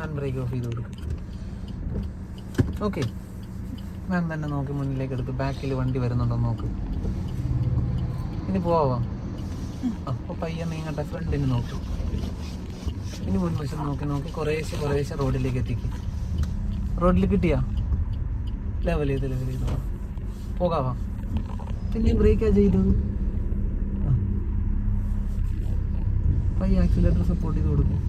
Hand brake of ചെയ്ത് കൊടുക്കും. Okay ma'am തന്നെ നോക്കി മുന്നിലേക്ക് എടുക്കും ബാക്കിൽ വണ്ടി വരുന്നുണ്ടോ നോക്ക്. ഇനി പോവാം. അപ്പോൾ പയ്യെ നീങ്ങട്ടെ ഫ്രണ്ടിന് നോക്കും. ഇനി മുൻവശം നോക്കി നോക്കി കുറേശ്ശെ കുറേശ്ശെ റോഡിലേക്ക് എത്തിക്കും. റോഡിൽ കിട്ടിയാ? ലെവൽ ചെയ്ത് ലെവൽ ചെയ്ത്. പോകാവാം. പിന്നെ ബ്രേക്കാ ചെയ്തു. പയ്യെ ആക്സിലേറ്റർ സപ്പോർട്ട് ചെയ്ത് കൊടുക്കും.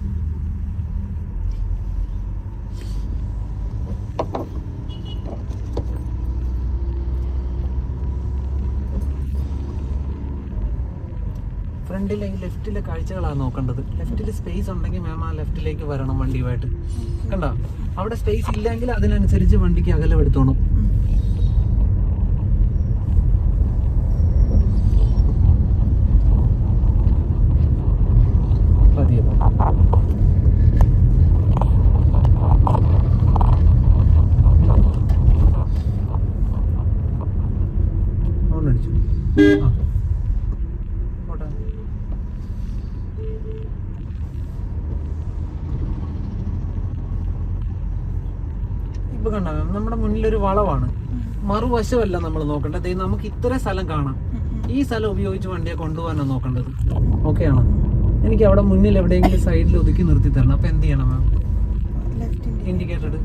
ഫ്രണ്ടിലേക്ക് ലെഫ്റ്റിലെ കാഴ്ചകളാണ് നോക്കേണ്ടത്. ലെഫ്റ്റിൽ സ്പേസ് ഉണ്ടെങ്കിൽ മാം ആ ലെഫ്റ്റിലേക്ക് വരണം വണ്ടിയുമായിട്ട്. കണ്ടോ? അവിടെ സ്പേസ് ഇല്ലെങ്കിൽ അതിനനുസരിച്ച് വണ്ടിക്ക് അകലം എടുത്തോണം പതിയെ പോ. ഹോൺ അടിച്ചു ആ പോട്ടെ ഇപ്പൊ കണ്ട നമ്മുടെ മുന്നിലൊരു വളവാണ് മറുവശമല്ല നമ്മൾ നോക്കേണ്ടത്. ദേ നമുക്ക് ഇത്ര സ്ഥലം കാണാം. ഈ സ്ഥലം ഉപയോഗിച്ച് വണ്ടിയെ കൊണ്ടുപോകാനാണ് നോക്കേണ്ടത്. ഓക്കെ ആണോ? എനിക്ക് അവിടെ മുന്നിൽ എവിടെയെങ്കിലും സൈഡിൽ ഒതുക്കി നിർത്തി തരണം. അപ്പൊ എന്ത് ചെയ്യണം മാം? ഇൻഡിക്കേറ്റർ ഇൻഡിക്കേറ്റഡ്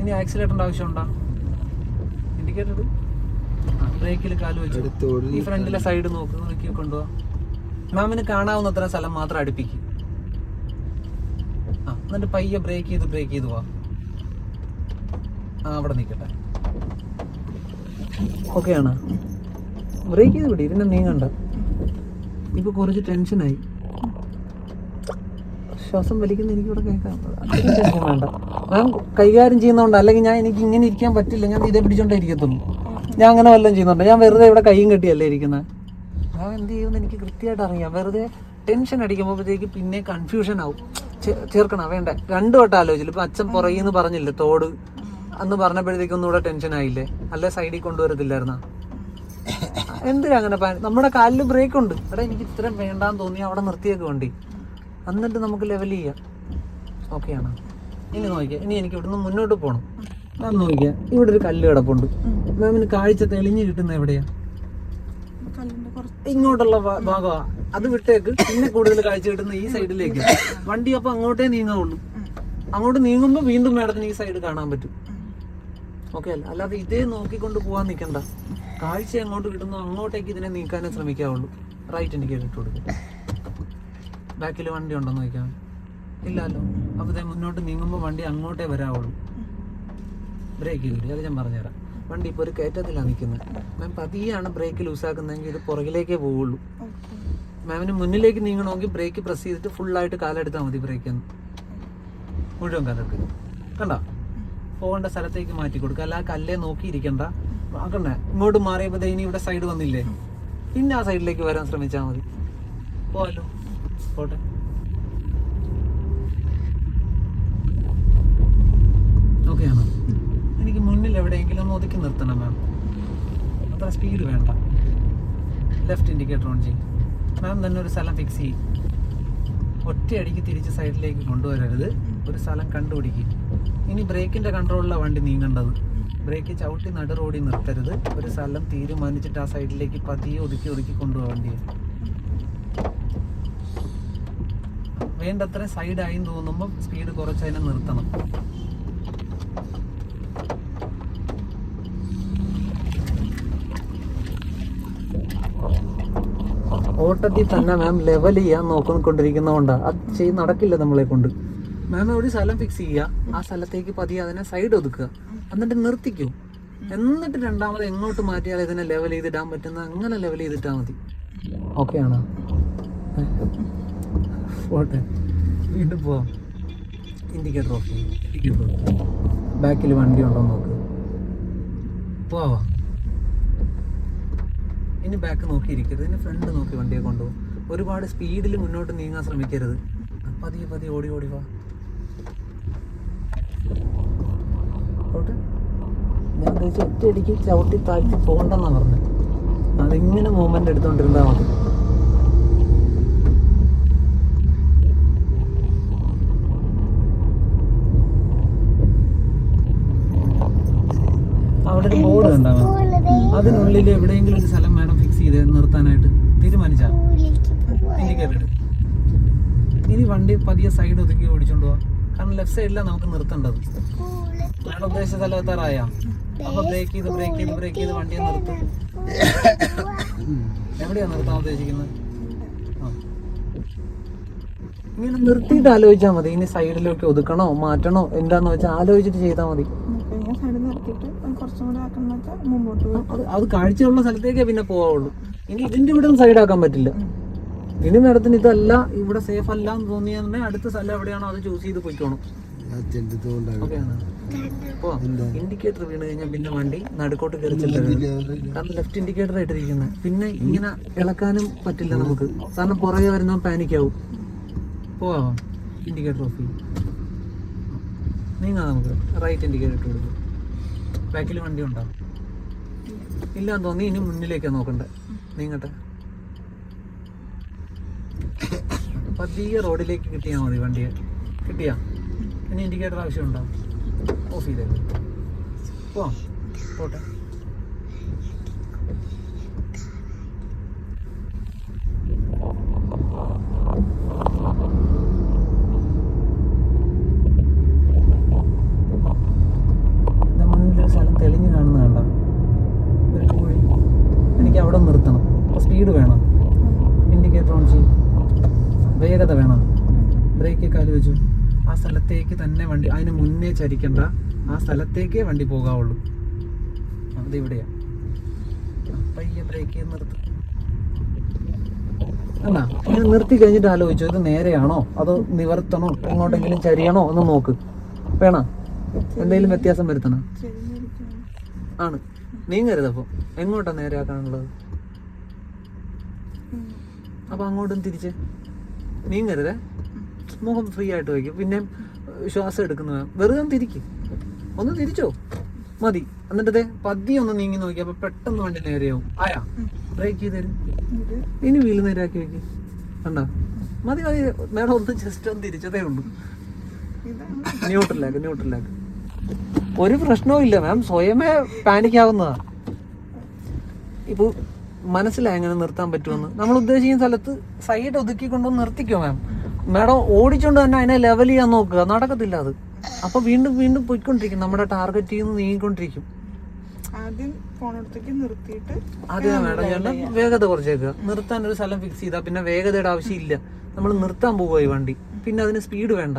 ഇനി ആക്സിലേറ്ററിന്റെ ആവശ്യമുണ്ടോ ഇൻഡിക്കേറ്റഡ് ബ്രേക്കിൽ കാൽ വെച്ചു. ഈ ഫ്രണ്ടിലെ സൈഡ് നോക്ക്. നോക്കി കൊണ്ടുപോവാ മാമിന് കാണാവുന്നത്ര സ്ഥലം മാത്രം അടുപ്പിക്കും. ആ എന്നിട്ട് പയ്യെ ബ്രേക്ക് ചെയ്ത് ബ്രേക്ക് ചെയ്ത് പോവാ. ആ അവിടെ നിൽക്കട്ടെ. ഓക്കെ ആണ് ബ്രേക്ക് ചെയ്ത് വിടി ഇതിന്റെ നീങ്ങണ്ട ഇപ്പം കുറച്ച് ടെൻഷനായി ശ്വാസം വലിക്കുന്ന എനിക്ക് ഇവിടെ കേൾക്കാം അത്രയും ടെൻഷൻ വേണ്ട. ഞാൻ കൈകാര്യം ചെയ്യുന്നതുകൊണ്ട് അല്ലെങ്കിൽ ഞാൻ എനിക്ക് ഇങ്ങനെ ഇരിക്കാൻ പറ്റില്ല. ഞാൻ ഇതേ പിടിച്ചോണ്ടേ ഇരിക്കത്തുള്ളൂ. ഞാൻ അങ്ങനെ വല്ലതും ചെയ്യുന്നുണ്ട്. ഞാൻ വെറുതെ ഇവിടെ കൈയും കെട്ടിയല്ലേ ഇരിക്കുന്നത് ഞാൻ എന്ത് ചെയ്യുമെന്ന് എനിക്ക് കൃത്യമായിട്ട് അറിയാം. വെറുതെ ടെൻഷൻ അടിക്കുമ്പോഴത്തേക്ക് പിന്നെ കൺഫ്യൂഷൻ ആവും. ചേർക്കണം. വേണ്ട. രണ്ടു വട്ടം ആലോചിച്ചില്ല. ഇപ്പൊ അച്ഛൻ പുറകിന്ന് പറഞ്ഞില്ലേ തോട്. അന്ന് പറഞ്ഞപ്പോഴത്തേക്കും ഒന്നുകൂടെ ടെൻഷൻ ആയില്ലേ? അല്ലെ സൈഡിൽ കൊണ്ടുവരത്തില്ലായിരുന്ന? എന്തിനാ അങ്ങനെ പാൻ നമ്മുടെ കാലിൽ ബ്രേക്ക് ഉണ്ട്. എടാ എനിക്ക് ഇത്രയും വേണ്ടാന്ന് തോന്നി അവിടെ നിർത്തിയൊക്കെ വേണ്ടി. എന്നിട്ട് നമുക്ക് ലെവൽ ചെയ്യാം. ഓക്കെ ആണോ? ഇനി നോക്കിയാ ഇനി എനിക്ക് ഇവിടുന്ന് മുന്നോട്ട് പോകണം മാം നോക്കിയാ ഇവിടെ ഒരു കല്ല് കിടപ്പുണ്ട്. മാമിന് കാഴ്ച തെളിഞ്ഞു കിട്ടുന്ന എവിടെയാ? ഇങ്ങോട്ടുള്ള ഭാഗമാ. അത് വിട്ടേക്ക്. പിന്നെ കൂടുതൽ കാഴ്ച കിട്ടുന്ന ഈ സൈഡിലേക്ക് വണ്ടി അപ്പൊ അങ്ങോട്ടേ നീങ്ങാവുള്ളൂ അങ്ങോട്ട് നീങ്ങുമ്പോൾ വീണ്ടും മാഡത്തിന് ഈ സൈഡ് കാണാൻ പറ്റും. ഓക്കെ അല്ല അല്ലാതെ ഇതേ നോക്കിക്കൊണ്ട് പോവാൻ നിൽക്കണ്ട കാഴ്ച എങ്ങോട്ട് കിട്ടുന്നു അങ്ങോട്ടേക്ക് ഇതിനെ നീക്കാനേ ശ്രമിക്കാവുള്ളൂ. റൈറ്റ് ഇൻഡിക്കേറ്റർ ഇട്ട് കൊടുക്കും. ബാക്കിൽ വണ്ടി ഉണ്ടോ നോക്കാം ഇല്ലല്ലോ. അപ്പോൾ ഇതേ മുന്നോട്ട് നീങ്ങുമ്പോൾ വണ്ടി അങ്ങോട്ടേ വരാവുള്ളൂ. ബ്രേക്ക് ചെയ്തിട്ട് അത് ഞാൻ പറഞ്ഞുതരാം. വണ്ടി ഇപ്പോൾ ഒരു കയറ്റത്തിലാണ് നിൽക്കുന്നത് മാം പതിയാണ് ബ്രേക്ക് ലൂസാക്കുന്നതെങ്കിൽ ഇത് പുറകിലേക്കേ പോവുള്ളൂ. മാമിന് മുന്നിലേക്ക് നീങ്ങണമെങ്കിൽ ബ്രേക്ക് പ്രസ് ചെയ്തിട്ട് ഫുള്ളായിട്ട് കാലെടുത്താൽ മതി ബ്രേക്ക് ഒന്ന് മുഴുവൻ കാലെടുക്കുന്നു കണ്ട? പോകേണ്ട സ്ഥലത്തേക്ക് മാറ്റി കൊടുക്കുക. അല്ല ആ കല്ലേ നോക്കിയിരിക്കണ്ട. ആക്കണ്ടേ ഇങ്ങോട്ട് മാറിയപ്പോൾ ഇനി ഇവിടെ സൈഡ് വന്നില്ലേ? പിന്നെ ആ സൈഡിലേക്ക് വരാൻ ശ്രമിച്ചാൽ മതി. പോവല്ലോ പോട്ടെ. ഓക്കെ ആണോ? എനിക്ക് മുന്നിൽ എവിടെയെങ്കിലും ഒതുക്കി നിർത്തണം മാം അത്ര സ്പീഡ് വേണ്ട. ലെഫ്റ്റ് ഇൻഡിക്കേറ്റർ ഓൺ ചെയ്യും. മാം തന്നെ ഒരു സ്ഥലം ഫിക്സ് ചെയ്യും. ഒറ്റയടിക്ക് തിരിച്ച് സൈഡിലേക്ക് കൊണ്ടുവരരുത്. ഒരു സ്ഥലം കണ്ടുപിടിക്കും. ഇനി ബ്രേക്കിന്റെ കൺട്രോളിലാണ് വണ്ടി നീങ്ങേണ്ടത്. ബ്രേക്ക് ചവിട്ടി നടു റോഡിൽ നിർത്തരുത്. ഒരു സ്ഥലം തീരുമാനിച്ചിട്ട് ആ സൈഡിലേക്ക് പതിയെ ഒതുക്കി ഒതുക്കി കൊണ്ടുപോകാൻ വണ്ടിയെ വേണ്ടത്ര സൈഡായി തോന്നുമ്പോൾ സ്പീഡ് കുറച്ച് അതിനെ നിർത്തണം. ഓട്ടത്തിൽ തന്നെ മാം ലെവൽ ചെയ്യാൻ നോക്കിക്കൊണ്ടിരിക്കുന്നതുകൊണ്ടാണ് അത് ചെയ്ത് നടക്കില്ല നമ്മളെ കൊണ്ട്. മാം ഒരു സ്ഥലം ഫിക്സ് ചെയ്യുക ആ സ്ഥലത്തേക്ക് പതിയെ അതിനെ സൈഡ് ഒതുക്കുക. എന്നിട്ട് നിർത്തിക്കൂ. എന്നിട്ട് രണ്ടാമത് എങ്ങോട്ട് മാറ്റിയാൽ ഇതിനെ ലെവൽ ചെയ്തിടാൻ പറ്റുന്ന അങ്ങനെ ലെവൽ ചെയ്തിട്ടാ മതി. ഓക്കെ ആണോ? പോട്ടെ. വീണ്ടും പോവാം. ഇൻഡിക്കേറ്റർ ഓഫ് ബാക്കിൽ വണ്ടി ഉണ്ടോ നോക്ക്. പോവാ. ഇനി ബാക്ക് നോക്കി ഇരിക്കരുത് ഇനി ഫ്രണ്ട് നോക്കി വണ്ടിയെ കൊണ്ടുപോകും. ഒരുപാട് സ്പീഡിൽ മുന്നോട്ട് നീങ്ങാൻ ശ്രമിക്കരുത്. പതിയെ പതിയെ ഓടി ഓടി വാ. ഞാൻ കഴിച്ച ഒറ്റയടിക്ക് ചവിട്ടി താഴ്ത്തി പോകണ്ടെന്നാണ് പറഞ്ഞത്. അതിങ്ങനെ മൂവ്മെന്റ് എടുത്തുകൊണ്ടിരുന്നാൽ മതി. അവിടെ ഒരു ബോർഡ് ഉണ്ടാകും അതിനുള്ളിൽ എവിടെയെങ്കിലും ഒരു സ്ഥലം വേണം ഫിക്സ് ചെയ്ത് നിർത്താനായിട്ട് തീരുമാനിച്ചാ? ഇനി വണ്ടി പതിയെ സൈഡ് ഒതുക്കി ഓടിച്ചോണ്ട് പോവാ. കാരണം ലെഫ്റ്റ് സൈഡിലാണ് നമുക്ക് നിർത്തേണ്ടത്. ഞാൻ ഉദ്ദേശിച്ച സ്ഥലം എത്താറായ അപ്പൊ ബ്രേക്ക് ചെയ്ത് ബ്രേക്ക് ചെയ്ത് ബ്രേക്ക് ചെയ്ത് വണ്ടിയെ നിർത്തും. എവിടെയാ നിർത്താൻ ഉദ്ദേശിക്കുന്നത്. ഇങ്ങനെ നിർത്തിയിട്ട് ആലോചിച്ചാൽ മതി. ഇനി സൈഡിലൊക്കെ ഒതുക്കണോ മാറ്റണോ എന്താന്ന് വെച്ചാൽ ആലോചിച്ചിട്ട് ചെയ്താൽ മതി. സൈഡിൽ നിർത്തിയിട്ട് കുറച്ചും കൂടി വെച്ചാൽ മുമ്പോട്ട് പോകും അത് കാഴ്ചയുള്ള സ്ഥലത്തേക്കേ പിന്നെ പോവുള്ളൂ ഇനി ഇതിന്റെ ഇവിടെ സൈഡ് ആക്കാൻ പറ്റില്ല. ഇനി മേഡത്തിന് ഇതല്ല ഇവിടെ സേഫ് അല്ല എന്ന് തോന്നിയാൽ അടുത്ത സ്ഥലം എവിടെയാണോ അത് ചൂസ് ചെയ്ത് പോയിക്കോണം ഇൻഡിക്കേറ്റർ വീണ് കഴിഞ്ഞാൽ പിന്നെ വണ്ടി നടുക്കോട്ട് കയറിച്ചില്ല കാരണം ലെഫ്റ്റ് ഇൻഡിക്കേറ്റർ ആയിട്ടിരിക്കുന്നത് പിന്നെ ഇങ്ങനെ ഇളക്കാനും പറ്റില്ല നമുക്ക്. കാരണം പുറകെ വരുന്ന പാനിക് ആവും. പോവാ. ഇൻഡിക്കേറ്റർ ഓഫ് ചെയ്യും. നീങ്ങാ നമുക്ക്. റൈറ്റ് ഇൻഡിക്കേറ്റർ ഇട്ട് കൊടുക്കും. ബാക്കിൽ വണ്ടി ഉണ്ടോ ഇല്ലാന്ന് തോന്നി ഇനി മുന്നിലേക്കാണ് നോക്കണ്ടേ. നീങ്ങട്ടെ പതിയെ റോഡിലേക്ക് കിട്ടിയാൽ മതി വണ്ടിയെ. കിട്ടിയാ? ഇനി ഇൻഡിക്കേറ്റർ ആവശ്യമുണ്ടോ? ഓഫ് പോവാം പോട്ടെ ഇത് മുന്നിലൊരു സ്ഥലം തെളിഞ്ഞ് കാണുന്ന കണ്ട ഒരു കുഴി എനിക്ക് അവിടെ നിർത്തണം അപ്പോൾ സ്പീഡ് വേണം ഇൻഡിക്കേറ്റർ ഓൺ ചെയ്യും വേഗത വേണം. ബ്രേക്ക് കാൽ വെച്ചു. ആ സ്ഥലത്തേക്ക് തന്നെ വണ്ടി അതിന് മുന്നേ ചരിക്കണ്ട. ആ സ്ഥലത്തേക്കേ വണ്ടി പോകാവുള്ളൂ. അത് ഇവിടെയാ. പയ്യെ ബ്രേക്ക് ചെയ്ത് നിർത്തും. അല്ല ഇത് നിർത്തി കഴിഞ്ഞിട്ട് ആലോചിച്ചു ഇത് നേരെയാണോ? അതോ നിവർത്തണോ? എങ്ങോട്ടെങ്കിലും ചരിയണോ? എന്ന് നോക്ക്. വേണോ? എന്തെങ്കിലും വ്യത്യാസം വരുത്തണം? ആണ്. നീങ്ങരുത് അപ്പോൾ എങ്ങോട്ടാ നേരെയാക്കാനുള്ളത് അപ്പൊ അങ്ങോട്ടും തിരിച്ച്. നീങ്ങരുതേ. മുഖം ഫ്രീ ആയിട്ട് വയ്ക്കും. പിന്നെ ശ്വാസം എടുക്കുന്ന വെറുതെ ഒന്ന് തിരിക്കും. ഒന്ന് തിരിച്ചോ? മതി. എന്നിട്ട് പതി ഒന്ന് നീങ്ങി നോക്കി അപ്പൊ പെട്ടെന്ന് വണ്ടി നേരെയാവും. ആയാ ബ്രേക്ക് ചെയ്ത് തരും. ഇനി വീൽ നേരാക്കി വെക്ക്. കണ്ടോ? മതി മതി. മേഡം ഒന്ന് ജസ്റ്റ് ഒന്ന് തിരിച്ചതേ ഉള്ളൂ. ന്യൂട്രലാക്ക് ന്യൂട്രലാക്ക്. ഒരു പ്രശ്നവും ഇല്ല മാം സ്വയമേ പാനിക് ആവുന്നതാ. മനസ്സിലായി എങ്ങനെ നിർത്താൻ പറ്റുമെന്ന്. നമ്മൾ ഉദ്ദേശിക്കുന്ന സ്ഥലത്ത് സൈഡ് ഒതുക്കി കൊണ്ടുവന്ന് നിർത്തിക്കോ മാം മാഡം ഓടിച്ചോണ്ട് തന്നെ അതിനെ ലെവൽ ചെയ്യാൻ നോക്കുക. നടക്കത്തില്ല അത്. അപ്പൊ വീണ്ടും വീണ്ടും പോയിക്കൊണ്ടിരിക്കും. നമ്മുടെ ടാർഗറ്റിൽ നിന്ന് നീങ്ങിക്കൊണ്ടിരിക്കും. ആദ്യം ഫോണെടുത്തേക്ക് നിർത്തിയിട്ട് ആദ്യം മാഡം. ചേട്ടൻ വേഗത കുറച്ചേക്കുക. നിർത്താൻ ഒരു സ്ഥലം ഫിക്സ് ചെയ്താൽ പിന്നെ വേഗതയുടെ ആവശ്യമില്ല. നമ്മൾ നിർത്താൻ പോവുക ഈ വണ്ടി. പിന്നെ അതിന് സ്പീഡ് വേണ്ട.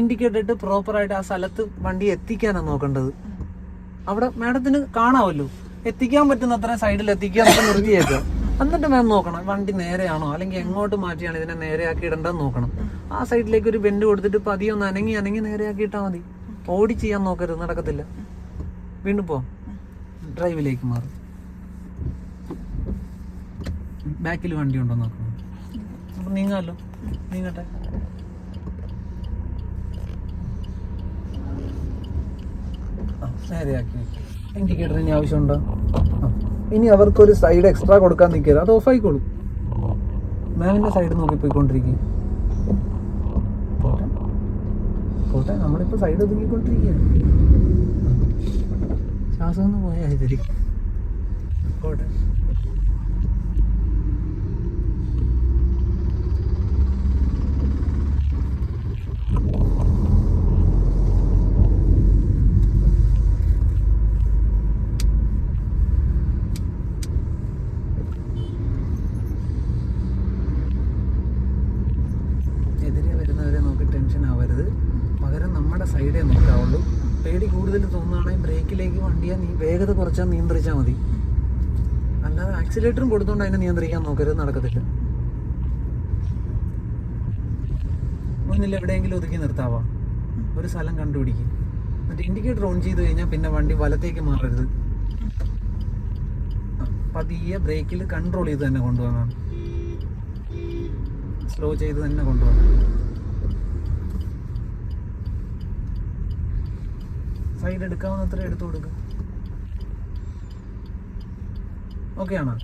ഇൻഡിക്കേറ്റർ ഇട്ട് പ്രോപ്പറായിട്ട് ആ സ്ഥലത്ത് വണ്ടി എത്തിക്കാനാണ് നോക്കേണ്ടത്. അവിടെ മാഡത്തിന് കാണാമല്ലോ എത്തിക്കാൻ പറ്റുന്ന അത്ര സൈഡിൽ എത്തിക്കുക നമുക്ക് നിർത്തിയേക്കുക എന്നിട്ട് മാം നോക്കണം. വണ്ടി നേരെയാണോ? അല്ലെങ്കിൽ എങ്ങോട്ട് മാറ്റിയാണ് ഇതിനെ നേരെയാക്കി ഇടേണ്ടതെന്ന് നോക്കണം. ആ സൈഡിലേക്ക് ഒരു ബെൻഡ് കൊടുത്തിട്ട് പതിയെ ഒന്ന് അനങ്ങി അനങ്ങി നേരെയാക്കി ഇട്ടാൽ മതി. ഓടി ചെയ്യാൻ നോക്കരുത്. നടക്കത്തില്ല. വീണ്ടും പോവാം ഡ്രൈവിലേക്ക് മാറും. ബാക്കിൽ വണ്ടി ഉണ്ടോ നോക്കണം അപ്പൊ നീങ്ങാമല്ലോ നീങ്ങട്ടെ. നേരെയാക്കി നേരെയാക്കി ഇൻഡിക്കേറ്റർ ഇനി ആവശ്യമുണ്ടോ. ഇനി അവർക്കൊരു സൈഡ് എക്സ്ട്രാ കൊടുക്കാൻ നിൽക്കരുത്. അത് ഓഫ് ആയിക്കോളും. മാമിന്റെ സൈഡ് നോക്കി പോയിക്കൊണ്ടിരിക്കും. പോട്ടെ. നമ്മളിപ്പോൾ നമ്മളിപ്പോ സൈഡ് ഒതുങ്ങിക്കൊണ്ടിരിക്കുകയാണ്. ശ്വാസം ഒന്ന് പോയാൽ ശരി പോട്ടെ എതിരെ വരുന്നവരെ നോക്കി ടെൻഷൻ ആവരുത് പകരം നമ്മുടെ സൈഡേ നോക്കാവുള്ളൂ പേടി കൂടുതൽ തോന്നുകയാണെങ്കിൽ ബ്രേക്കിലേക്ക് വണ്ടിയെ നീ വേഗത കുറച്ചാൽ നിയന്ത്രിച്ചാൽ മതി. അല്ലാതെ ആക്സിലേറ്ററും കൊടുത്തോണ്ട് അതിനെ നിയന്ത്രിക്കാൻ നോക്കരുത് നടക്കത്തില്ല. മുന്നിൽ എവിടെയെങ്കിലും ഒതുക്കി നിർത്താവാ? ഒരു സ്ഥലം കണ്ടുപിടിക്കും. മറ്റേ ഇൻഡിക്കേറ്റർ ഓൺ ചെയ്ത് കഴിഞ്ഞാൽ പിന്നെ വണ്ടി വലത്തേക്ക് മാറരുത്. പതിയെ ബ്രേക്കിൽ കൺട്രോൾ ചെയ്ത് തന്നെ കൊണ്ടുപോകാൻ സ്ലോ ചെയ്ത് തന്നെ കൊണ്ടുപോകണം സൈഡ് എടുക്കാവുന്നത്ര എടുത്തു കൊടുക്കുക ഓക്കെ ആണോ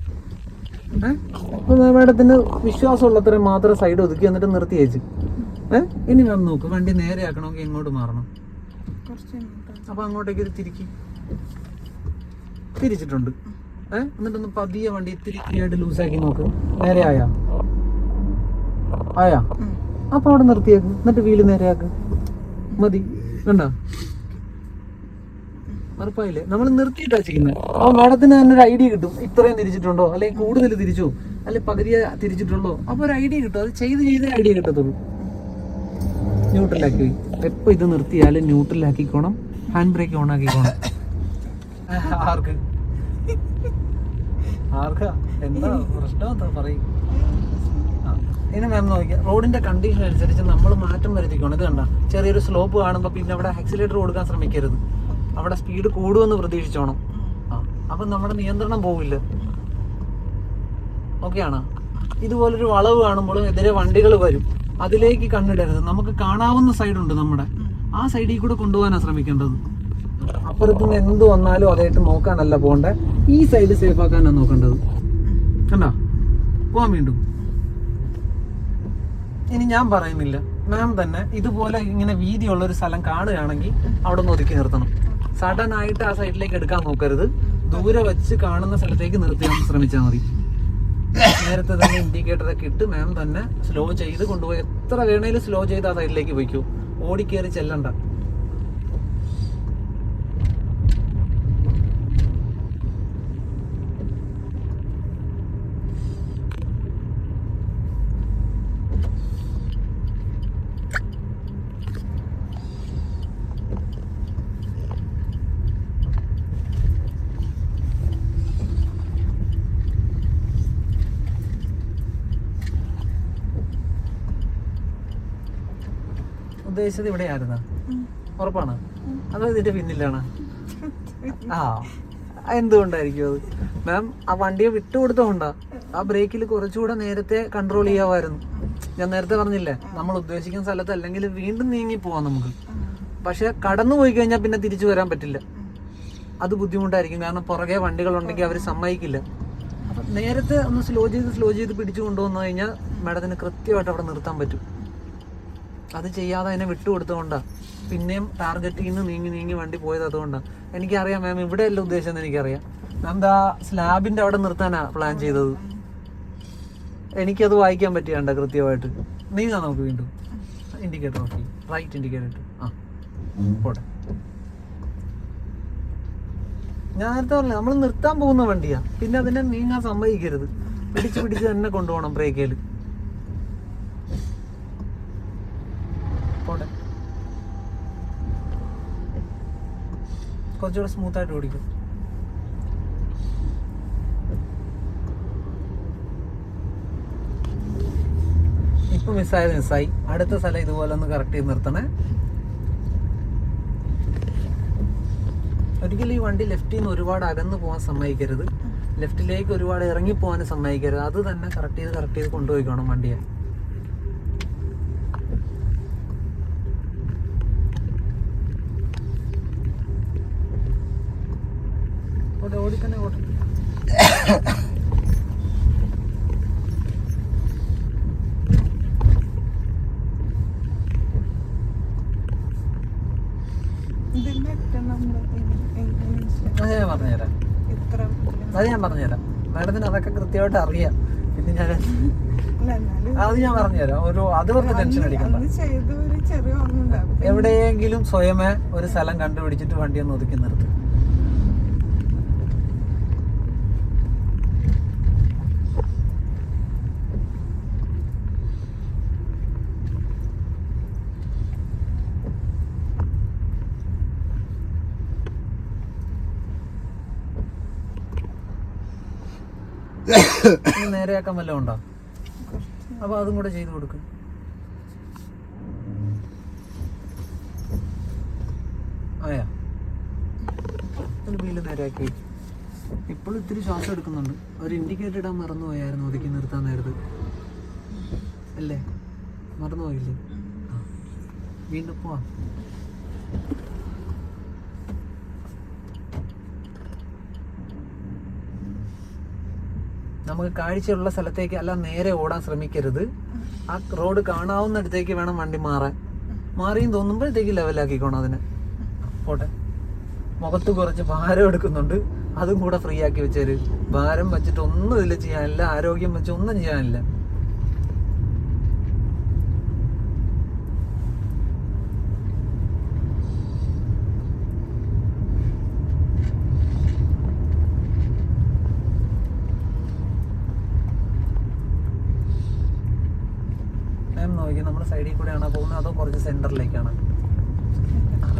മാഡത്തിന് വിശ്വാസമുള്ളത്ര മാത്രം സൈഡ് ഒതുക്കി എന്നിട്ട് നിർത്തി വെച്ച് ഏഹ് ഇനി മാം നോക്ക്. വണ്ടി നേരെ ആക്കണമെങ്കിൽ എങ്ങോട്ട് മാറണം ഇങ്ങോട്ട്. അപ്പൊ അങ്ങോട്ടേക്ക് ഇത് തിരിക്കി. തിരിച്ചിട്ടുണ്ട്. ഏഹ് എന്നിട്ടൊന്ന് പതിയെ വണ്ടി ഇത്തിരി ആയിട്ട് ലൂസാക്കി നോക്ക്. നേരെ ആയാ? ആയാ. അപ്പൊ അവിടെ നിർത്തിയേക്ക്. എന്നിട്ട് വീൽ നേരെയാക്ക്. മതി. കണ്ടോ? ഉറപ്പായില്ലേ നമ്മൾ നിർത്തിയിട്ടാ ചെയ്യുന്നത് അപ്പൊ മാഡത്തിന് തന്നെ ഒരു ഐഡിയ കിട്ടും. ഇത്രയും തിരിച്ചിട്ടുണ്ടോ? അല്ലെങ്കിൽ കൂടുതൽ തിരിച്ചു? അല്ലെങ്കിൽ പകുതിയെ തിരിച്ചിട്ടുള്ളോ അപ്പൊ ഒരു ഐഡിയ കിട്ടും. അത് ചെയ്ത് ചെയ്തേ ഐഡിയ കിട്ടത്തുള്ളൂ. ന്യൂട്രലാക്കി. എപ്പോൾ ഇത് നിർത്തിയാലും ന്യൂട്രലാക്കിക്കോണം. Hand brake on ആക്കിക്കോണം. ആർക്ക്? എന്താ ഇനി മാം നോക്കിയാൽ റോഡിന്റെ കണ്ടീഷൻ അനുസരിച്ച് നമ്മൾ മാറ്റം വരുത്തിക്കണം. ഇത് കണ്ട? ചെറിയൊരു സ്ലോപ്പ് കാണുമ്പോൾ പിന്നെ അവിടെ ആക്സിലേറ്റർ കൊടുക്കാൻ ശ്രമിക്കരുത്. അവിടെ സ്പീഡ് കൂടുമെന്ന് പ്രതീക്ഷിച്ചോണം. ആ അപ്പം നമ്മുടെ നിയന്ത്രണം പോവില്ല. ഓക്കെ ആണോ? ഇതുപോലൊരു വളവ് കാണുമ്പോഴും എതിരെ വണ്ടികൾ വരും. അതിലേക്ക് കണ്ണിടരുത്. നമുക്ക് കാണാവുന്ന സൈഡുണ്ട് നമ്മുടെ. ആ സൈഡിൽ കൂടെ കൊണ്ടുപോകാനാണ് ശ്രമിക്കേണ്ടത്. അപ്പുറത്ത് നിന്ന് എന്ത് വന്നാലും അതായിട്ട് നോക്കാനല്ല പോകണ്ടേ. ഈ സൈഡ് സേഫ് ആക്കാനാണ് നോക്കേണ്ടത്. കണ്ടോ? പോവാൻ വീണ്ടും. ഇനി ഞാൻ പറയുന്നില്ല. മാം തന്നെ ഇതുപോലെ ഇങ്ങനെ വീതിയുള്ള ഒരു സ്ഥലം കാണുകയാണെങ്കിൽ അവിടെ നിന്ന് ഒതുക്കി നിർത്തണം. സഡൻ ആയിട്ട് ആ സൈഡിലേക്ക് എടുക്കാൻ നോക്കരുത്. ദൂരെ വെച്ച് കാണുന്ന സ്ഥലത്തേക്ക് നിർത്തിയാൽ ശ്രമിച്ചാൽ മതി. നേരത്തെ തന്നെ ഇൻഡിക്കേറ്റർ ഒക്കെ ഇട്ട് മാം തന്നെ സ്ലോ ചെയ്ത് കൊണ്ടുപോയി. എത്ര വേണേലും സ്ലോ ചെയ്ത് ആ സൈഡിലേക്ക് പോയിക്കോ ഓടിക്കേറി ചെല്ലണ്ട. ഉദ്ദേശിച്ചത് ഇവിടെ ആയിരുന്നു ഉറപ്പാണ്. അതോ ഇതിന്റെ പിന്നിലാണ്? ആ എന്തുകൊണ്ടായിരിക്കും അത്? മാം ആ വണ്ടിയെ വിട്ടുകൊടുത്തോണ്ടാ ആ ബ്രേക്കിൽ കുറച്ചുകൂടെ നേരത്തെ കൺട്രോൾ ചെയ്യാമായിരുന്നു. ഞാൻ നേരത്തെ പറഞ്ഞില്ലേ നമ്മൾ ഉദ്ദേശിക്കുന്ന സ്ഥലത്ത് അല്ലെങ്കിൽ വീണ്ടും നീങ്ങി പോവാം നമുക്ക്. പക്ഷെ കടന്നു പോയി കഴിഞ്ഞാൽ പിന്നെ തിരിച്ചു വരാൻ പറ്റില്ല. അത് ബുദ്ധിമുട്ടായിരിക്കും. കാരണം പുറകെ വണ്ടികളുണ്ടെങ്കിൽ അവർ സമ്മതിക്കില്ല. അപ്പം നേരത്തെ ഒന്ന് സ്ലോ ചെയ്ത് സ്ലോ ചെയ്ത് പിടിച്ചു കൊണ്ടുവന്നു കഴിഞ്ഞാൽ മാഡത്തിന് കൃത്യമായിട്ട് അവിടെ നിർത്താൻ പറ്റും. അത് ചെയ്യാതെ അതിനെ വിട്ടുകൊടുത്തുകൊണ്ടാ പിന്നെയും ടാർഗറ്റിൽ നിന്ന് നീങ്ങി നീങ്ങി വണ്ടി പോയത് അതുകൊണ്ടാണ് എനിക്കറിയാം മാം ഇവിടെ അല്ല ഉദ്ദേശം എനിക്കറിയാം. മാം എന്താ സ്ലാബിന്റെ അവിടെ നിർത്താനാണ് പ്ലാൻ ചെയ്തത്. എനിക്കത് വായിക്കാൻ പറ്റിയാണ്ട കൃത്യമായിട്ട്. നീങ്ങാ നമുക്ക് വീണ്ടും. ഇൻഡിക്കേറ്റർ നോക്കി. റൈറ്റ് ഇൻഡിക്കേറ്റർ ഇട്ടു. ആ. പോട്ടെ. ഞാൻ നേരത്തെ പറഞ്ഞില്ല നമ്മൾ നിർത്താൻ പോകുന്ന വണ്ടിയാ. പിന്നെ അതിനെ നീങ്ങാൻ സമ്മതിക്കരുത്. പിടിച്ച് പിടിച്ച് തന്നെ കൊണ്ടുപോകണം ബ്രേക്കേൽ പോട്ടെ കുറച്ചുകൂടെ സ്മൂത്ത് ആയിട്ട് ഓടിക്കും. ഇപ്പൊ മിസ്സായത് മിസ്സായി അടുത്ത സ്ഥലം ഇതുപോലെ ഒന്ന് കറക്റ്റ് ചെയ്ത് നിർത്തണേ. ഒരിക്കലും ഈ വണ്ടി ലെഫ്റ്റിൽ നിന്ന് ഒരുപാട് അകന്ന് പോകാൻ സമ്മതിക്കരുത്. ലെഫ്റ്റിലേക്ക് ഒരുപാട് ഇറങ്ങി പോകാൻ സമ്മതിക്കരുത്. അത് തന്നെ കറക്റ്റ് ചെയ്ത് കറക്റ്റ് ചെയ്ത് കൊണ്ടുപോയിക്കോണം വണ്ടിയെ. ഓടെ ഓടിത്തന്നെ ഓട്ടെ? അത് ഞാൻ പറഞ്ഞുതരാം. അത് ഞാൻ പറഞ്ഞുതരാം. മാഡത്തിന് അതൊക്കെ കൃത്യമായിട്ട് അറിയാം. പിന്നെ ഞാൻ അത് ഞാൻ പറഞ്ഞുതരാം. ഒരു അത് പറഞ്ഞ ടെൻഷൻ അടിക്കണ്ട. എവിടെയെങ്കിലും സ്വയമേ ഒരു സ്ഥലം കണ്ടുപിടിച്ചിട്ട് വണ്ടി ഒന്ന് ഒതുക്കി നിർത്തും. നേരെയാക്കാൻ വല്ലതും ഉണ്ടോ? അപ്പൊ അതും കൂടെ ചെയ്തു കൊടുക്കും. ആയാ? വീൽ നേരെയാക്കി. ഇപ്പോഴും ഇത്തിരി ശ്വാസം എടുക്കുന്നുണ്ട്. ഒരു ഇൻഡിക്കേറ്റർ ഇടാൻ മറന്നുപോയായിരുന്നു ഒതുക്കി നിർത്താൻ നേരത്ത്. അല്ലേ? മറന്നുപോയില്ലേ. വീണ്ടും പോവാം. നമുക്ക് കാഴ്ചയുള്ള സ്ഥലത്തേക്ക് അല്ല നേരെ ഓടാൻ ശ്രമിക്കരുത്. ആ റോഡ് കാണാവുന്നിടത്തേക്ക് വേണം വണ്ടി മാറാൻ. മാറിയും തോന്നുമ്പോഴത്തേക്ക് ലെവലാക്കിക്കോണം അതിന്. പോട്ടെ. മുഖത്ത് കുറച്ച് ഭാരം എടുക്കുന്നുണ്ട്. അതും കൂടെ ഫ്രീ ആക്കി വെച്ചേര്. ഭാരം വെച്ചിട്ട് ഒന്നും ഇതിൽ ചെയ്യാനില്ല ആരോഗ്യം വെച്ച് ഒന്നും ചെയ്യാനില്ല. മാം നോക്കി നമ്മുടെ സൈഡിൽ കൂടെയാണോ പോകുന്നത്? അതോ കുറച്ച് സെന്ററിലേക്കാണ്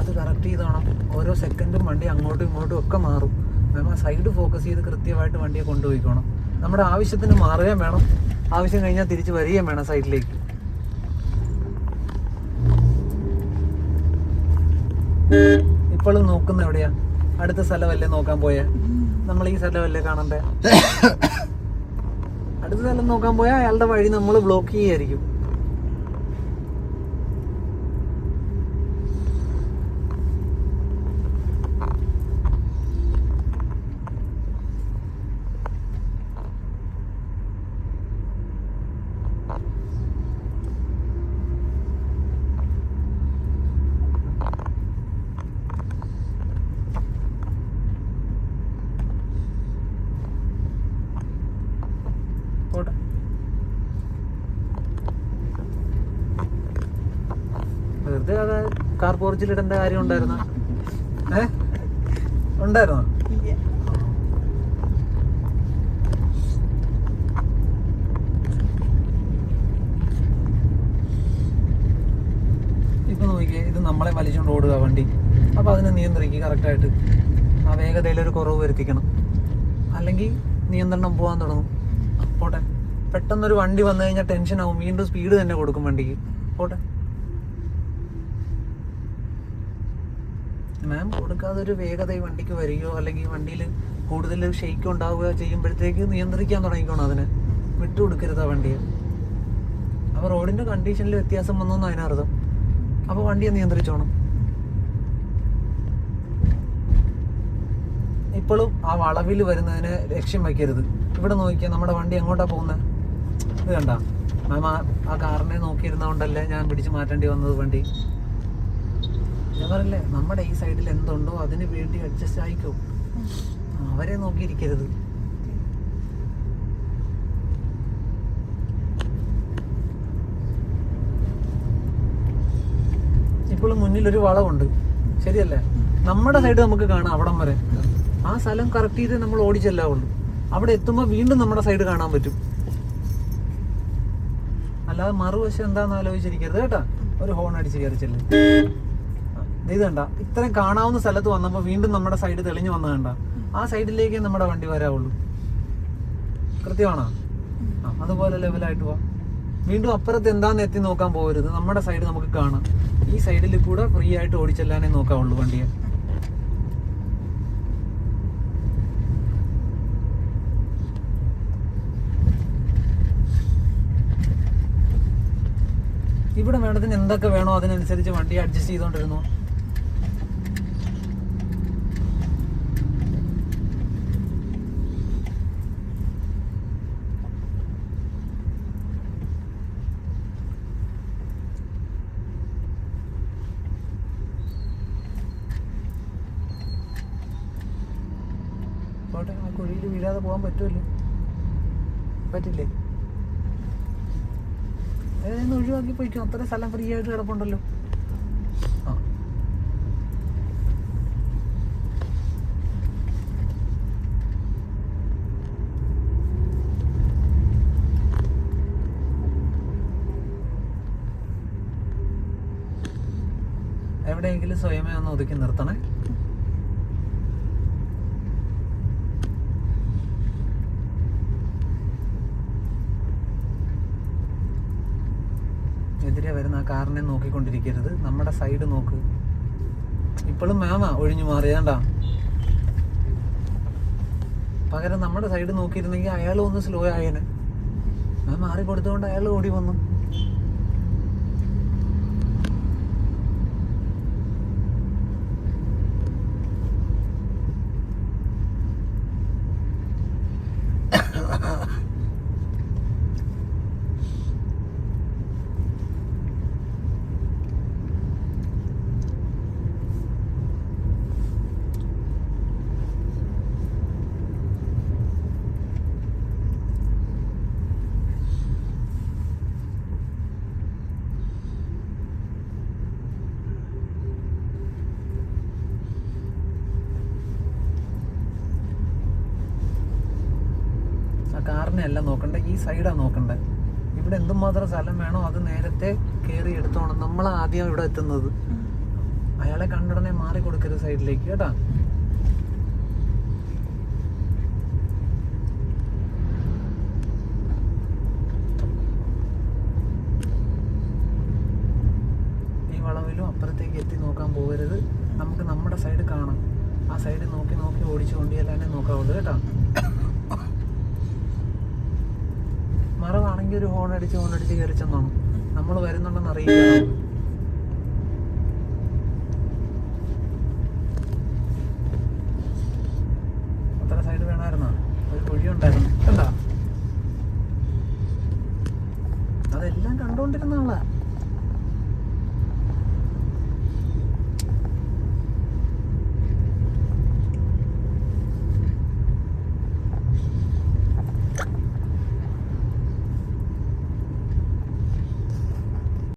അത് കറക്റ്റ് ചെയ്തോണം ഓരോ സെക്കൻഡും വണ്ടി അങ്ങോട്ടും ഇങ്ങോട്ടും ഒക്കെ മാറും. നമ്മൾ സൈഡ് ഫോക്കസ് ചെയ്ത് കൃത്യമായിട്ട് വണ്ടിയെ കൊണ്ടുപോയിക്കോണം. നമ്മുടെ ആവശ്യത്തിന് മാറുകയും വേണം. ആവശ്യം കഴിഞ്ഞാൽ തിരിച്ച് വരികയും വേണം സൈഡിലേക്ക് ഇപ്പോഴും നോക്കുന്ന എവിടെയാ? അടുത്ത സ്ഥലമല്ലേ നോക്കാൻ പോയേ? നമ്മൾ ഈ സ്ഥലമല്ലേ കാണണ്ടേ? അടുത്ത സ്ഥലം നോക്കാൻ പോയാൽ അയാളുടെ വഴി നമ്മൾ ബ്ലോക്ക് ചെയ്യായിരിക്കും പോട്ടെ വെറുതെ അത് കാർ പോർച്ചിൽ ഇടേണ്ട കാര്യം ഉണ്ടായിരുന്നോ? ഏ? ഉണ്ടായിരുന്നോ? ഇപ്പൊ നോക്കിയേ ഇത് നമ്മളെ വലിച്ചുകൊണ്ട് ഓടുക വണ്ടി. അപ്പൊ അതിനെ നിയന്ത്രിക്കുക കറക്റ്റായിട്ട്. ആ വേഗതയിൽ ഒരു കുറവ് വരുത്തിക്കണം. അല്ലെങ്കിൽ നിയന്ത്രണം പോകാൻ തുടങ്ങും. പോട്ടെ. പെട്ടെന്നൊരു വണ്ടി വന്നു കഴിഞ്ഞാൽ ടെൻഷൻ ആവും. വീണ്ടും സ്പീഡ് തന്നെ കൊടുക്കും വണ്ടിക്ക്. പോട്ടെ. മാം കൊടുക്കാതെ ഒരു വേഗത ഈ വണ്ടിക്ക് വരികയോ അല്ലെങ്കിൽ വണ്ടിയിൽ കൂടുതൽ ഷെയ്ക്ക് ഉണ്ടാവുകയോ ചെയ്യുമ്പോഴത്തേക്ക് നിയന്ത്രിക്കാൻ തുടങ്ങിക്കോണം അതിനെ. വിട്ടു കൊടുക്കരുത് ആ വണ്ടിയെ. അപ്പോൾ റോഡിന്റെ കണ്ടീഷനിൽ വ്യത്യാസം വന്നു എന്ന് അതിനർത്ഥം. അപ്പോൾ വണ്ടിയെ നിയന്ത്രിച്ചോണം. ഇപ്പോഴും ആ വളവിൽ വരുന്നതിനെ ലക്ഷ്യം വയ്ക്കരുത്. ഇവിടെ നോക്കിയാൽ നമ്മുടെ വണ്ടി എങ്ങോട്ടാണ് പോകുന്നത് ഇത് കണ്ട. മാം ആ കാറിനെ നോക്കിയിരുന്നതുകൊണ്ടല്ലേ ഞാൻ പിടിച്ച് മാറ്റേണ്ടി വന്നത് വണ്ടി? ഞാൻ നമ്മുടെ ഈ സൈഡിൽ എന്തുണ്ടോ അതിന് വേണ്ടി അഡ്ജസ്റ്റ് ആയിക്കോ. അവരെ നോക്കിയിരിക്കരുത്. ഇപ്പോഴും മുന്നിൽ ഒരു വളവുണ്ട്. ശരിയല്ലേ? നമ്മുടെ സൈഡ് നമുക്ക് കാണാം അവിടം വരെ. ആ സ്ഥലം കറക്റ്റ് ചെയ്ത് നമ്മൾ ഓടിച്ചെല്ലാവുള്ളൂ അവിടെ എത്തുമ്പോൾ വീണ്ടും നമ്മുടെ സൈഡ് കാണാൻ പറ്റും. അല്ലാതെ മറുവശം എന്താന്ന് ആലോചിച്ചിരിക്കരുത് കേട്ടോ. ഒരു ഹോൺ അടിച്ച് കയറിച്ചല്ലേ ഇത് കണ്ട. ഇത്രയും കാണാവുന്ന സ്ഥലത്ത് വന്നപ്പോൾ വീണ്ടും നമ്മുടെ സൈഡ് തെളിഞ്ഞു വന്നത് കണ്ട. ആ സൈഡിലേക്കേ നമ്മുടെ വണ്ടി വരാവുള്ളൂ. കൃത്യമാണോ? ആ അതുപോലെ ലെവലായിട്ട് പോവാ. വീണ്ടും അപ്പുറത്ത് എന്താന്ന് എത്തി നോക്കാൻ പോകരുത്. നമ്മുടെ സൈഡ് നമുക്ക് കാണാം. ഈ സൈഡിൽ കൂടെ ഫ്രീ ആയിട്ട് ഓടിച്ചെല്ലാനേ നോക്കാവുള്ളൂ വണ്ടിയെ. ഇവിടെ മേഡത്തിന് എന്തൊക്കെ വേണോ അതിനനുസരിച്ച് വണ്ടി അഡ്ജസ്റ്റ് ചെയ്തോണ്ടിരുന്നു. പോട്ടെ ആ കുഴിയിൽ വീഴാതെ പോകാൻ പറ്റുമല്ലോ? പറ്റില്ലേ? അതൊന്ന് ഒഴിവാക്കി പോയിക്കും. അത്ര സ്ഥലം ഫ്രീ ആയിട്ട് കിടപ്പുണ്ടല്ലോ. എവിടെയെങ്കിലും സ്വയമേ ഒന്ന് ഒതുക്കി നിർത്തണേ. എതിരെ വരുന്ന ആ കാറിനെ നോക്കിക്കൊണ്ടിരിക്കരുത്. നമ്മുടെ സൈഡ് നോക്ക്. ഇപ്പോഴും മാമാ ഒഴിഞ്ഞു മാറിയാണ്ട പകരം നമ്മുടെ സൈഡ് നോക്കിയിരുന്നെങ്കിൽ അയാൾ ഒന്ന് സ്ലോ ആയേനെ. മാം മാറി കൊടുത്തുകൊണ്ട് അയാൾ ഓടി വന്നു. അല്ല നോക്കണ്ടേ ഈ സൈഡാണ് നോക്കണ്ടേ. ഇവിടെ എന്തുമാത്രം സ്ഥലം വേണോ അത് നേരത്തെ കയറി എടുത്തോണം. നമ്മൾ ആദ്യം ഇവിടെ എത്തുന്നത്. അയാളെ കണ്ടടനെ മാറി കൊടുക്കരുത് സൈഡിലേക്ക് കേട്ടാ. ഈ വളവിലും അപ്പുറത്തേക്ക് എത്തി നോക്കാൻ പോകരുത്. നമുക്ക് നമ്മുടെ സൈഡ് കാണാം. ആ സൈഡ് നോക്കി നോക്കി ഓടിച്ചു കൊണ്ടിയല്ലേ നോക്കാവുള്ളൂ കേട്ടോ. ഒരു ഹോൺ അടിച്ച് ഹോൺ അടിച്ച് കയറി ചെന്നോണം. നമ്മൾ വരുന്നുണ്ടെന്ന് അറിയിക്കണം